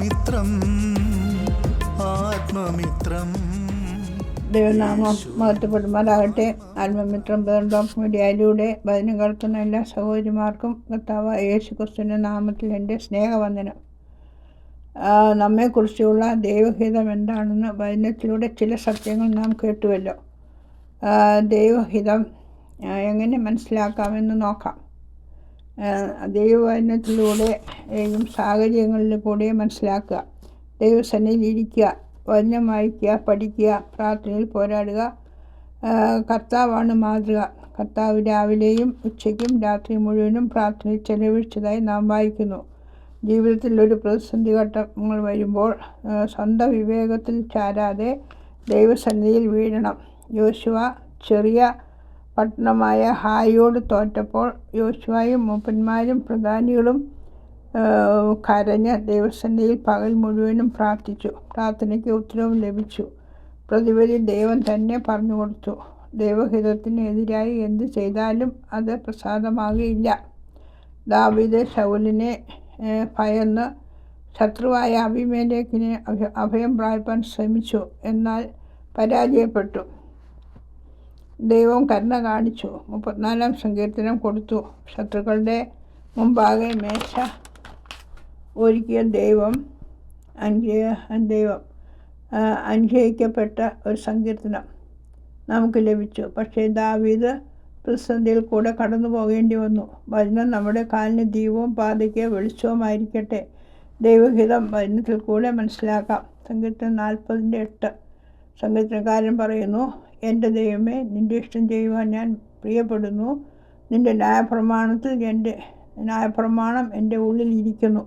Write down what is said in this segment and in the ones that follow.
ആത്മമിത്രം ആത്മമിത്രം. ദൈവനാമം മഹത്വപ്പെടുമാറാകട്ടെ ആത്മമിത്രം ബേർഡോം മീഡിയയിലൂടെ വചനം കേൾക്കുന്ന എല്ലാ സഹോദരിമാർക്കും കർത്താവ് യേശു ക്രിസ്തുവിന്റെ നാമത്തിൽ എന്റെ സ്നേഹവന്ദനം. നമ്മെക്കുറിച്ചുള്ള ദൈവഹിതം എന്താണെന്ന് വചനത്തിലൂടെ ചില സത്യങ്ങൾ നാം കേട്ടുവല്ലോ. ദൈവഹിതം എങ്ങനെ മനസ്സിലാക്കാമെന്ന് നോക്കാം. ആ, ദൈവവചനത്തിലൂടെയും സാഹചര്യങ്ങളിൽ കൂടെ മനസ്സിലാക്കുക. ദൈവസന്നിധിയിൽ ഇരിക്കുക വചനം വായിക്കുക പഠിക്കുക പ്രാർത്ഥനയിൽ പോരാടുക. കർത്താവാണ് മാതൃക. കർത്താവ് രാവിലെയും ഉച്ചയ്ക്കും രാത്രി മുഴുവനും പ്രാർത്ഥനയിൽ ചെലവഴിച്ചതായി നാം വായിക്കുന്നു. ജീവിതത്തിൽ ഒരു പ്രതിസന്ധി ഘട്ടങ്ങൾ വരുമ്പോൾ സ്വന്തം വിവേകത്തിൽ ചാരാതെ ദൈവസന്നിധിയിൽ വീഴണം. യോശുവ ചെറിയ പട്ടണമായ ഹായോട് തോറ്റപ്പോൾ യോശുവായും മൂപ്പന്മാരും പ്രധാനികളും കരഞ്ഞ ദൈവസന്നിധിയിൽ പകൽ മുഴുവനും പ്രാർത്ഥിച്ചു. പ്രാർത്ഥനയ്ക്ക് ഉത്തരവും ലഭിച്ചു. പ്രതിഫലി ദൈവം തന്നെ പറഞ്ഞു കൊടുത്തു. ദൈവഹിതത്തിന് എതിരായി എന്ത് ചെയ്താലും അത് പ്രസാദമാകുകയില്ല ദാവിദ് ശൗലിനെ ഭയന്ന് ശത്രുവായ അഭിമേലേക്കിനെ അഭയം പ്രാപിപ്പാൻ ശ്രമിച്ചു. എന്നാൽ പരാജയപ്പെട്ടു. ദൈവം കരുണ കാണിച്ചു. മുപ്പത്തിനാലാം സങ്കീർത്തനം കൊടുത്തു. ശത്രുക്കളുടെ മുമ്പാകെ മേശ ഒരുക്കിയ ദൈവം അനുഗ്രഹ ദൈവം അനുഗ്രഹിക്കപ്പെട്ട ഒരു സങ്കീർത്തനം നമുക്ക് ലഭിച്ചു. പക്ഷേ ദാവീദ് പ്രതിസന്ധിയിൽ കൂടെ കടന്നു പോകേണ്ടി വന്നു. ഭജനം നമ്മുടെ കാലിന് ദീപവും പാതയ്ക്ക് വെളിച്ചവുമായിരിക്കട്ടെ. ദൈവഹിതം ഭജനത്തിൽ കൂടെ മനസ്സിലാക്കാം. സങ്കീർത്തനം നാൽപ്പതിന്റെ എട്ട് സങ്കീർത്തനക്കാരൻ പറയുന്നു എന്റെ ദൈവമേ നിന്റെ ഇഷ്ടം ചെയ്യുവാൻ ഞാൻ പ്രിയപ്പെടുന്നു. നിന്റെ ന്യായപ്രമാണത്തിൽ എന്റെ ന്യായപ്രമാണം എന്റെ ഉള്ളിൽ ഇരിക്കുന്നു.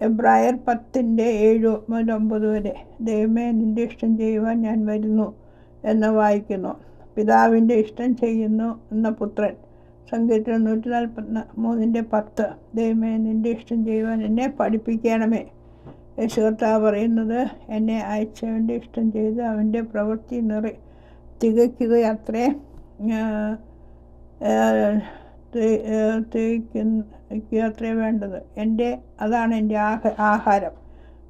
എബ്രായർ പത്തിന്റെ ഏഴ് മുതൽ ഒമ്പത് വരെ ദൈവമേ നിന്റെ ഇഷ്ടം ചെയ്യുവാൻ ഞാൻ വരുന്നു എന്ന് വായിക്കുന്നു. പിതാവിന്റെ ഇഷ്ടം ചെയ്യുന്നു എന്ന പുത്രൻ സങ്കീർത്തനം നൂറ്റി നാൽപ്പത്തി മൂന്നിന്റെ പത്ത് ദൈവമേ നിന്റെ ഇഷ്ടം ചെയ്യുവാൻ എന്നെ പഠിപ്പിക്കണമേ. യേശു കർത്താവ് പറയുന്നത് എന്നെ അയച്ചവന്റെ ഇഷ്ടം ചെയ്ത് അവന്റെ പ്രവൃത്തി നിറ തികയ്ക്കുകയത്രേ തികയ്ക്കുകയത്രേ വേണ്ടത്. എന്റെ അതാണ് എന്റെ ആഹ ആഹാരം.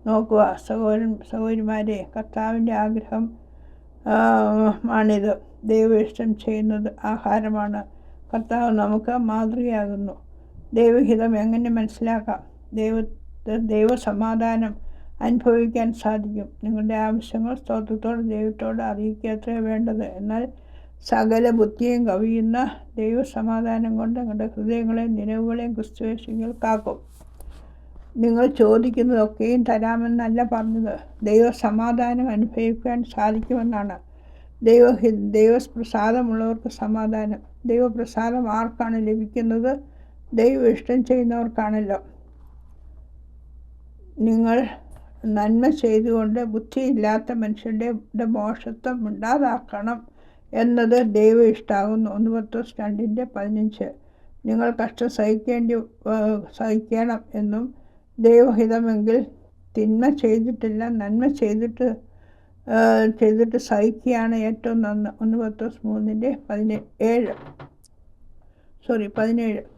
നോക്കുക സഹോദരൻ സഹോദരിമാരെ കർത്താവിന്റെ ആഗ്രഹം ആണിത്. ദൈവം ഇഷ്ടം ചെയ്യുന്നത് ആഹാരമാണ്. കർത്താവ് നമുക്ക് മാതൃകയാകുന്നു. ദൈവഹിതം എങ്ങനെ മനസ്സിലാക്കാം? ദൈവ ദൈവസമാധാനം അനുഭവിക്കാൻ സാധിക്കും. നിങ്ങളുടെ ആവശ്യങ്ങൾ സ്തോത്രത്തോട് ദൈവത്തോട് അറിയിക്കത്രേ വേണ്ടത്. എന്നാൽ സകല ബുദ്ധിയും കവിയുന്ന ദൈവസമാധാനം കൊണ്ട് നിങ്ങളുടെ ഹൃദയങ്ങളെയും നിലവുകളെയും ക്രിസ്തുവേശികൾ കാക്കും. നിങ്ങൾ ചോദിക്കുന്നതൊക്കെയും തരാമെന്നല്ല പറഞ്ഞത്. ദൈവസമാധാനം അനുഭവിക്കാൻ സാധിക്കുമെന്നാണ്. ദൈവ ദൈവപ്രസാദമുള്ളവർക്ക് സമാധാനം. ദൈവപ്രസാദം ആർക്കാണ് ലഭിക്കുന്നത്? ദൈവം ഇഷ്ടം ചെയ്യുന്നവർക്കാണല്ലോ. നിങ്ങൾ നന്മ ചെയ്തുകൊണ്ട് ബുദ്ധിയില്ലാത്ത മനുഷ്യന്റെ മോശത്വം ഉണ്ടാതാക്കണം എന്നത് ദൈവം ഇഷ്ടാകുന്നു ഒന്ന് പത്തോ രണ്ടിന്റെ പതിനഞ്ച്. നിങ്ങൾ കഷ്ടം സഹിക്കേണ്ടി സഹിക്കണം എന്നും ദൈവഹിതമെങ്കിൽ തിന്മ ചെയ്തിട്ടില്ല നന്മ ചെയ്തിട്ട് ചെയ്തിട്ട് സഹിക്കുകയാണ് ഏറ്റവും നന്ന്. ഒന്ന് പത്തോസ് മൂന്നിന്റെ പതിനേഴ് ഏഴ്. സോറി പതിനേഴ്.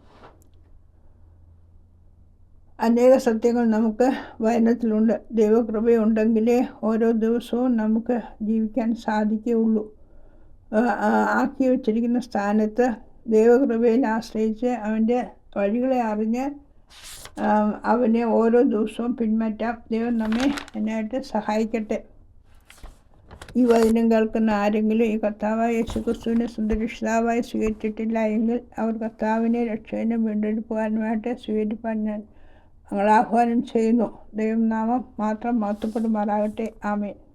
അനേക സത്യങ്ങൾ നമുക്ക് വചനത്തിലുണ്ട്. ദൈവകൃപയുണ്ടെങ്കിലേ ഓരോ ദിവസവും നമുക്ക് ജീവിക്കാൻ സാധിക്കുകയുള്ളൂ. ആക്കി വച്ചിരിക്കുന്ന സ്ഥാനത്ത് ദൈവകൃപയിൽ ആശ്രയിച്ച് അവന്റെ വഴികളെ അറിഞ്ഞ് അവനെ ഓരോ ദിവസവും പിന്മാറ്റാം ദൈവം നമ്മെ അതിനായിട്ട് സഹായിക്കട്ടെ. ഈ വചനം കേൾക്കുന്ന ആരെങ്കിലും ഈ കർത്താവായ യേശുക്രിസ്തുവിനെ സുന്ദരക്ഷിതാവായി സ്വീകരിച്ചിട്ടില്ല എങ്കിൽ അവർ കർത്താവിനെ രക്ഷകനും വീണ്ടെടുക്കുവാനുമായിട്ട് സ്വീകരിപ്പാൻ ഞാൻ ഞങ്ങൾ ആഹ്വാനം ചെയ്യുന്നു. ദൈവനാമം മാത്രം മഹത്വപ്പെടുമാറാകട്ടെ. ആമേൻ.